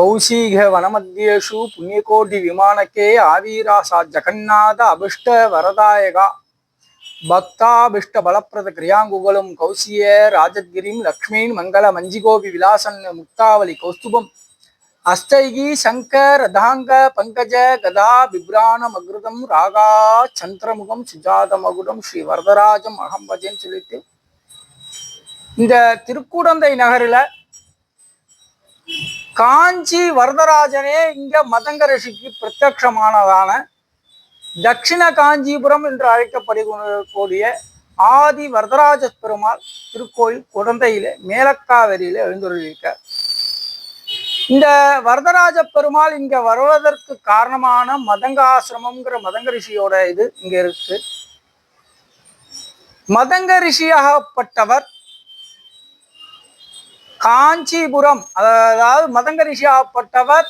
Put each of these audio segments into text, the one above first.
கௌசீக வனமத்தியேஷு புண்ணியகோடி விமானக்கே ஆவீராசா ஜகநாத அபிஷ்ட வரதாயகா. பக்தாபிஷ்ட பலப்பிரத கிரியாங்குகளும் கௌசிய ராஜகிரிம் லக்ஷ்மீன் மங்கள மஞ்சிகோபி விலாசன் முக்தாவளி கௌஸ்துபம். அஸ்தைகி சங்கர் ரதாங்க பங்கஜ கதா விப்ரான மகிருதம் ராகா சந்திரமுகம் சுஜாத மகுடம் ஸ்ரீ வரதராஜம் அகம் சொல்லிட்டு. இந்த திருக்குடந்தை நகரில் காஞ்சி வரதராஜனே இங்க மதங்க ரிஷிக்கு பிரத்யக்ஷமானதான தட்சிண காஞ்சிபுரம் என்று அழைக்கப்படுகக்கூடிய ஆதி வரதராஜ பெருமாள் திருக்கோயில் குழந்தையிலே மேலக்காவேரியில எழுந்துள்ளிருக்கார் இந்த வரதராஜ பெருமாள் இங்க வருவதற்கு காரணமான மதங்காசிரமம்ங்கிற மதங்க ரிஷியோட இது இங்க இருக்கு. மதங்க ரிஷியாகப்பட்டவர் காஞ்சிபுரம் அதாவது மதங்கரிஷாப்பட்டவர்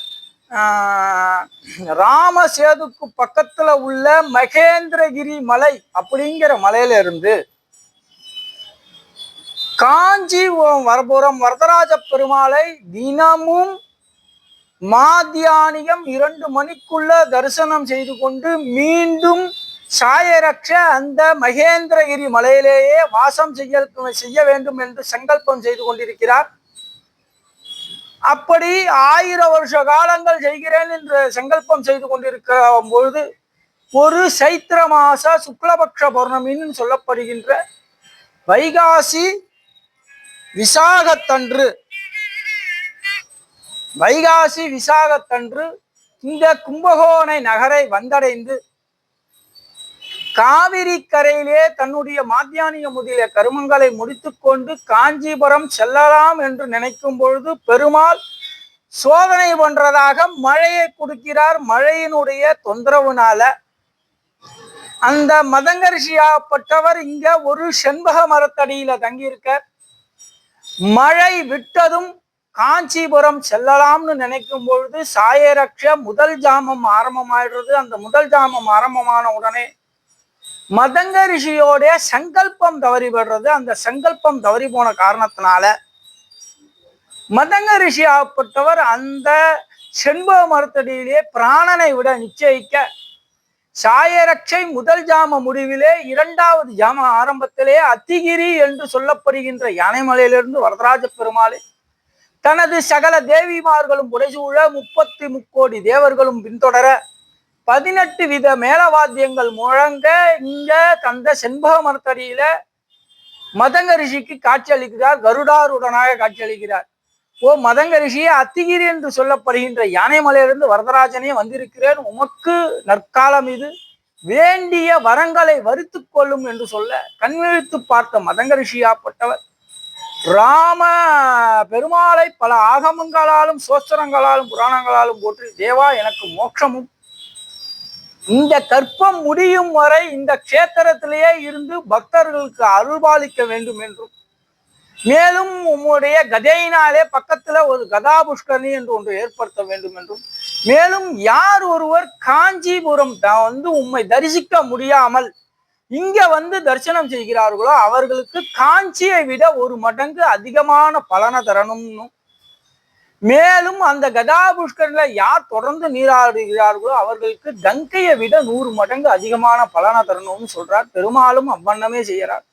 ராமசேதுக்கு பக்கத்துல உள்ள மகேந்திரகிரி மலை அப்படிங்கிற மலையில இருந்து காஞ்சிபுரம் வரபுரம் வரதராஜ பெருமாளை தினமும் மாத்தியானியம் இரண்டு மணிக்குள்ள தரிசனம் செய்து கொண்டு மீண்டும் சாயரக்ஷ அந்த மகேந்திரகிரி மலையிலேயே வாசம் செய்ய செய்ய வேண்டும் என்று சங்கல்பம் செய்து கொண்டிருக்கிறார். அப்படி ஆயிரம் வருஷ காலங்கள் செய்கிறேன் என்று சங்கல்பம் செய்து கொண்டிருக்கிற பொழுது ஒரு சைத்திர மாச சுக்லபக்ஷ பௌர்ணமின்னு சொல்லப்படுகின்ற வைகாசி விசாகத்தன்று. வைகாசி விசாகத்தன்று இந்த கும்பகோணை நகரை வந்தடைந்து காவிரி கரையிலே தன்னுடைய மாத்தியானிய முதலிய கருமங்களை முடித்துக்கொண்டு காஞ்சிபுரம் செல்லலாம் என்று நினைக்கும் பொழுது பெருமாள் சோதனை பண்றதாக மழையை கொடுக்கிறார் மழையினுடைய தொந்தரவுனால. அந்த மதங்கரிஷியாப்பட்டவர் இங்க ஒரு செண்பக மரத்தடியில தங்கியிருக்க மழை விட்டதும் காஞ்சிபுரம் செல்லலாம்னு நினைக்கும் பொழுது சாயரக்ஷ முதல் ஜாமம் ஆரம்பமாயிடுறது. அந்த முதல் ஜாமம் ஆரம்பமான உடனே மதங்க ரிஷியோடைய சங்கல்பம் தவறி விடுறது அந்த சங்கல்பம் தவறி போன காரணத்தினால மதங்க ரிஷி ஆகப்பட்டவர் அந்த செண்பக மரத்தடியிலே பிராணனை விட நிச்சயிக்க சாயரட்சை முதல் ஜாம முடிவிலே இரண்டாவது ஜாம ஆரம்பத்திலே அத்திகிரி என்று சொல்லப்படுகின்ற யானைமலையிலிருந்து வரதராஜ பெருமாளே தனது சகல தேவிமார்களும் உடைசூழ முப்பத்தி முக்கோடி தேவர்களும் பின்தொடர பதினெட்டு வித மேலவாத்தியங்கள் முழங்க இங்க தந்த செண்பக மரத்தடியில மதங்க ரிஷிக்கு காட்சி அளிக்கிறார் கருடாருடனாக காட்சி அளிக்கிறார். ஓ மதங்க ரிஷியே அத்திகிரி என்று சொல்லப்படுகின்ற யானைமலையிலிருந்து வரதராஜனே வந்திருக்கிறேன் உமக்கு நற்காலம் இது. வேண்டிய வரங்களை வரித்துக் கொள்ளும் என்று சொல்ல கண்விழித்து பார்த்த மதங்க ரிஷியாப்பட்டவர் ராம பெருமாளை பல ஆகமங்களாலும் சோஸ்திரங்களாலும் புராணங்களாலும் போற்றி தேவா எனக்கு மோட்சமும் இந்த கற்பம் முடியும் வரை இந்த க்ஷேத்திரத்திலேயே இருந்து பக்தர்களுக்கு அருள்பாலிக்க வேண்டும் என்றும். மேலும் உம்முடைய கதையினாலே பக்கத்துல ஒரு கதாபுஷ்கரணி என்று ஒன்று ஏற்படுத்த வேண்டும் என்றும். மேலும் யார் ஒருவர் காஞ்சிபுரம் தான் வந்து உம்மை தரிசிக்க முடியாமல் இங்க வந்து தரிசனம் செய்கிறார்களோ அவர்களுக்கு காஞ்சியை விட ஒரு மடங்கு அதிகமான பலனை தரணும்னு மேலும் அந்த கதா புஷ்கரில் யார் தொடர்ந்து நீராடுகிறார்களோ அவர்களுக்கு கங்கையை விட நூறு மடங்கு அதிகமான பலனை தரணும்னு சொல்றார். பெருமாளும் அவ்வண்ணமே செய்யறார்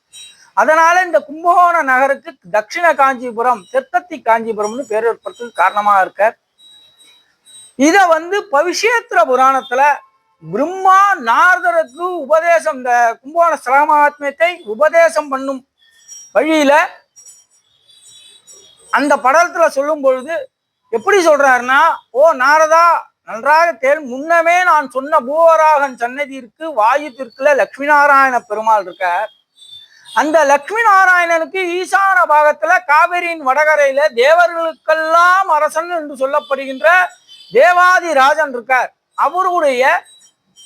அதனால இந்த கும்பகோண நகருக்கு தட்சிண காஞ்சிபுரம் தெற்கத்தி காஞ்சிபுரம்னு பேர் ஏற்படுறதுக்கு காரணமா இருக்க இத வந்து பவிஷேத்திர புராணத்துல பிரம்மா நாரதருக்கு உபதேசம் இந்த கும்பகோண சிரமாத்மியத்தை உபதேசம் பண்ணும் வழியில அந்த படத்துல சொல்லும் பொழுது எப்படி சொல்றாருன்னா ஓ நாரதா நன்றாக தேர் முன்னமே நான் சொன்ன பூவராகன் சன்னதியிற்கு வாயுத்திற்குல லக்ஷ்மி நாராயண பெருமாள் இருக்கார். அந்த லக்ஷ்மி நாராயணனுக்கு ஈசான பாகத்துல காவிரியின் வடகரையில தேவர்களுக்கெல்லாம் அரசன் என்று சொல்லப்படுகின்ற தேவாதி ராஜன் இருக்கார். அவருடைய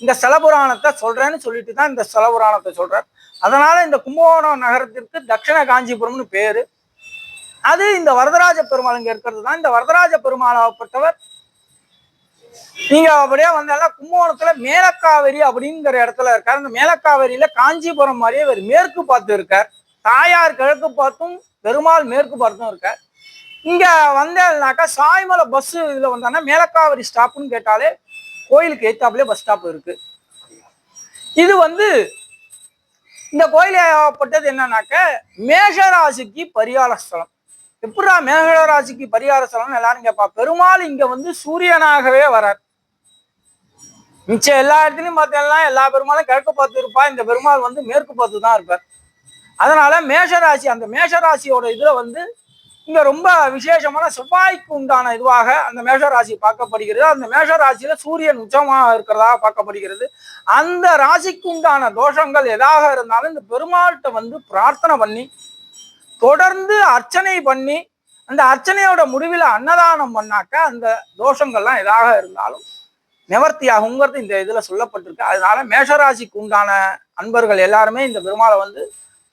இந்த ஸ்தலபுராணத்தை சொல்றேன்னு சொல்லிட்டு தான் இந்த ஸ்தலபுராணத்தை சொல்றார். அதனால இந்த கும்பகோணம் நகரத்திற்கு தட்சிண காஞ்சிபுரம்னு பேரு. அது இந்த வரதராஜ பெருமாள் இங்க இருக்கிறது தான். இந்த வரதராஜ பெருமாளாகப்பட்டவர் நீங்க அப்படியே வந்தாலும் கும்பகோணத்துல மேலக்காவேரி அப்படிங்கிற இடத்துல இருக்கார். அந்த மேலக்காவேரியில காஞ்சிபுரம் மாதிரியே இவர் மேற்கு பார்த்து இருக்கார். தாயார் கிழக்கு பார்த்தும் பெருமாள் மேற்கு பார்த்தும் இருக்கார். இங்க வந்தேன்னாக்கா சாய்மலை பஸ் இதுல வந்தாங்கன்னா மேலக்காவேரி ஸ்டாப்னு கேட்டாலே கோயிலுக்கு ஏத்தாப்புல பஸ் ஸ்டாப் இருக்கு. இது வந்து இந்த கோயில் ஏவப்பட்டது என்னன்னாக்க மேஷராசிக்கு பரிகார ஸ்தலம் எப்படா மேஷராசிக்கு பரிகார ஸ்தலம்னு எல்லாரும் கேட்பா பெருமாள் இங்க வந்து சூரியனாகவே வரார். மிச்சம் எல்லா இடத்துலையும் பார்த்தீங்கன்னா எல்லா பெருமாளும் கிழக்கு பார்த்து இருப்பா இந்த பெருமாள் வந்து மேற்கு பார்த்து தான் இருப்பார். அதனால மேஷராசி அந்த மேஷராசியோட இதுல வந்து இங்க ரொம்ப விசேஷமான செவ்வாய்க்கு உண்டான இதுவாக அந்த மேஷராசி பார்க்கப்படுகிறது. அந்த மேஷராசியில சூரியன் உச்சமாக இருக்கிறதா பார்க்கப்படுகிறது. அந்த ராசிக்கு உண்டான தோஷங்கள் எதாக இருந்தாலும் இந்த பெருமாள்கிட்ட வந்து பிரார்த்தனை பண்ணி தொடர்ந்து அர்ச்சனை பண்ணி அந்த அர்ச்சனையோட முடிவில் அன்னதானம் பண்ணாக்க அந்த தோஷங்கள்லாம் எதாக இருந்தாலும் நிவர்த்தியாகுங்கிறது இந்த இதில் சொல்லப்பட்டிருக்கு. அதனால மேஷராசிக்கு உண்டான அன்பர்கள் எல்லாருமே இந்த பெருமாளை வந்து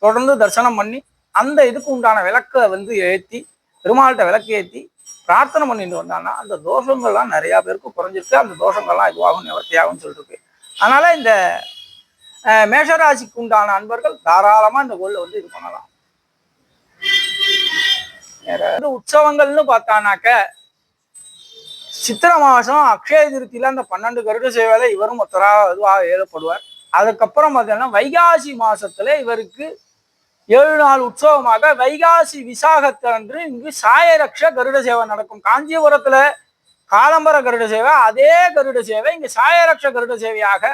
தொடர்ந்து தரிசனம் பண்ணி அந்த இதுக்கு உண்டான விளக்கை வந்து ஏற்றி பெருமாள்கிட்ட விளக்கு ஏற்றி பிரார்த்தனை பண்ணிட்டு வந்தாங்கன்னா அந்த தோஷங்கள்லாம் நிறையா பேருக்கு குறைஞ்சிருக்கு. அந்த தோஷங்கள்லாம் இதுவாகும் நிவர்த்தியாகும்னு சொல்லிருக்கு. அதனால இந்த மேஷராசிக்கு உண்டான அன்பர்கள் தாராளமாக இந்த கோலில் வந்து இது பண்ணலாம். உற்சவங்கள்னு பார்த்தானாக்க சித்திரை மாசம் அக்ஷய திருத்தியில அந்த பன்னெண்டு கருட சேவையில இவரும் ஒத்தரா இதுவாக ஏழப்படுவார் அதுக்கப்புறம் பார்த்தீங்கன்னா வைகாசி மாசத்துல இவருக்கு ஏழு நாள் உற்சவமாக வைகாசி விசாகத்தன்று இங்கு சாயரக்ஷ கருட சேவை நடக்கும். காஞ்சிபுரத்துல காலம்பர கருட சேவை அதே கருட சேவை இங்கு சாயரக்ஷ கருட சேவையாக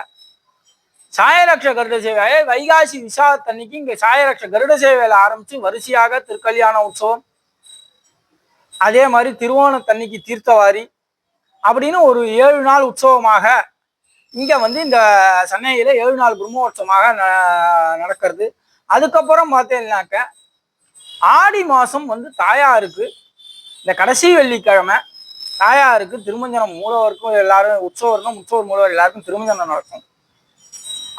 சாயரக்ஷ கருட சேவையாக வைகாசி விசாகத்தன்னைக்கு இங்கு சாயரக்ஷ கருட சேவையில ஆரம்பிச்சு வரிசையாக திருக்கல்யாண உற்சவம் அதே மாதிரி திருவோணத்தன்னைக்கு தீர்த்தவாரி அப்படின்னு ஒரு ஏழு நாள் உற்சவமாக இங்கே வந்து இந்த சென்னையில் ஏழு நாள் பிரம்மோற்சவமாக ந- நடக்கிறது. அதுக்கப்புறம் பார்த்தீங்கன்னாக்க ஆடி மாதம் வந்து தாயாருக்கு இந்த கடைசி வெள்ளிக்கிழமை தாயாருக்கு திருமஞ்சனம் மூலவருக்கும் எல்லாரும் உற்சவருக்கும் உற்சவர் மூலவர் எல்லாருக்கும் திருமஞ்சனம் நடக்கும்.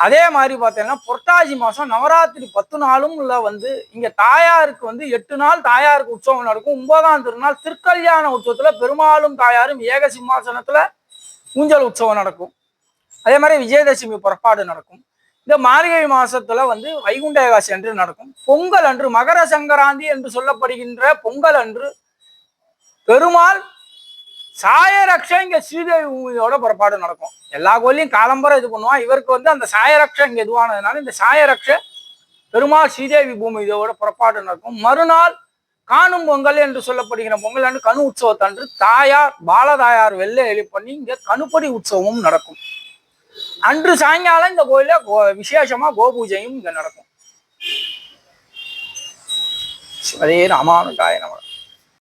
அதே மாதிரி பார்த்தீங்கன்னா புரட்டாசி மாதம் நவராத்திரி பத்து நாளும் உள்ள வந்து இங்கே தாயாருக்கு வந்து எட்டு நாள் தாயாருக்கு உற்சவம் நடக்கும். ஒன்பதாம் திருநாள் திருக்கல்யாண உற்சவத்தில் பெருமாளும் தாயாரும் ஏக சிம்மாசனத்தில் ஊஞ்சல் உற்சவம் நடக்கும். அதே மாதிரி விஜயதசமி புறப்பாடு நடக்கும். இந்த மார்கழி மாசத்துல வந்து வைகுண்ட ஏகாசி அன்று நடக்கும். பொங்கல் அன்று மகர சங்கராந்தி என்று சொல்லப்படுகின்ற பொங்கல் அன்று பெருமாள் சாயரக்ஷ இங்க ஸ்ரீதேவி பூமியோட புறப்பாடு நடக்கும். எல்லா கோயிலையும் காலம்பரம் இது பண்ணுவான். இவருக்கு வந்து அந்த சாயரக்ஷ இங்க இதுவானதுனால இந்த சாயரக்ஷ பெருமாள் ஸ்ரீதேவி பூமி இதோட புறப்பாடு நடக்கும். மறுநாள் காணும் பொங்கல் என்று சொல்லப்படுகிற பொங்கல் அன்று கனு உற்சவத்தன்று தாயார் பாலதாயார் வெள்ளை எலி பண்ணி இங்க கணுப்படி உற்சவமும் நடக்கும். அன்று சாயங்காலம் இந்த கோயில கோ- விசேஷமா கோபூஜையும் இங்க நடக்கும். அதே ராமானுஜாய நமக்கு